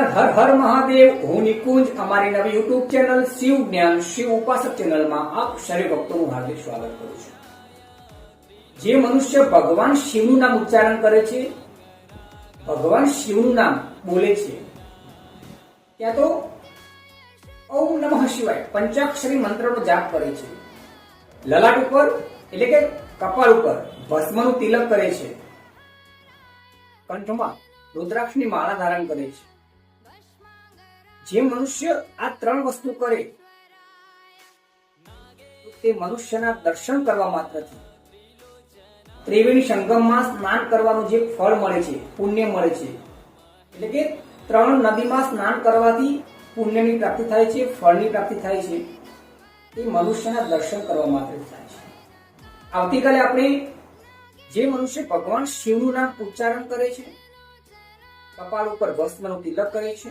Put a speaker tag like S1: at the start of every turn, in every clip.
S1: હર હર મહાદેવ. હું નિકુંજ. અમારી નવી યુટ્યુબ ચેનલ શિવ જ્ઞાન, શિવ ઉપાસક ચેનલમાં આપ સર્વે ભક્તોનું હાર્દિક સ્વાગત કરું છું. જે મનુષ્ય ભગવાન શિવનું નામ ઉચ્ચારણ કરે છે, ભગવાન શિવનું નામ બોલે છે, ત્યાં તો ઓમ નમઃ શિવાય પંચાક્ષરી મંત્રનો જાપ કરે છે. લલાટ ઉપર, એટલે કે કપાળ ઉપર ભસ્મનું તિલક કરે છે. કંઠમાં રુદ્રાક્ષની માળા ધારણ કરે છે. જે મનુષ્ય આ ત્રણ વસ્તુ કરે, તે મનુષ્યના દર્શન કરવા માત્રથી ત્રિવેણી સંગમમાં સ્નાન કરવાનું જે ફળ મળે છે, પુણ્ય મળે છે. એટલે કે ત્રણ નદીમાં સ્નાન કરવાથી પુણ્યની પ્રાપ્તિ થાય છે, ફળની પ્રાપ્તિ થાય છે. એ મનુષ્યના દર્શન કરવા માત્ર થાય છે. આવતીકાલે આપણે જે મનુષ્ય ભગવાન શિવનું નામ ઉચ્ચારણ કરે છે, કપાળ ઉપર ભસ્મનું તિલક કરે છે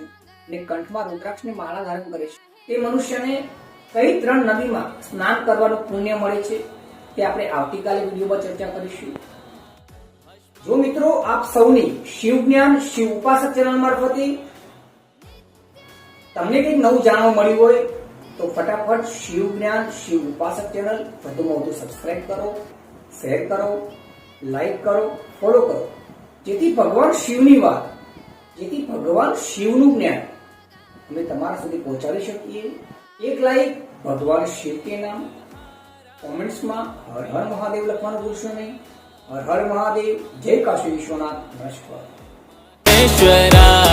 S1: અને કંઠમાં રુદ્રાક્ષની માળા ધારણ કરે છે. તે મનુષ્યને કઈ ત્રણ નદીમાં સ્નાન કરવાનું પુણ્ય મળે છે તે આપણે આવતીકાલે વિડીયોમાં ચર્ચા કરીશું. જો મિત્રો આપ સૌની શિવ જ્ઞાન શિવ ઉપાસક ચેનલ મારફતે તમને કંઈક નવું જાણવા મળ્યું હોય, તો ફટાફટ શિવ જ્ઞાન શિવ ઉપાસક ચેનલ વધુમાં વધુ સબસ્ક્રાઇબ કરો શેર કરો લાઈક કરો ફોલો કરો. જેથી ભગવાન શિવની વાત, જેથી ભગવાન શિવનું જ્ઞાન અમે તમારા સુધી પહોંચાડી શકીએ. એક લાઈક ભગવાન શિવ કે નામ. કોમેન્ટ્સમાં હર હર મહાદેવ લખવાનું ભૂલશો નહીં. હર હર મહાદેવ. જય કાશી વિશ્વનાથ. નમસ્કાર.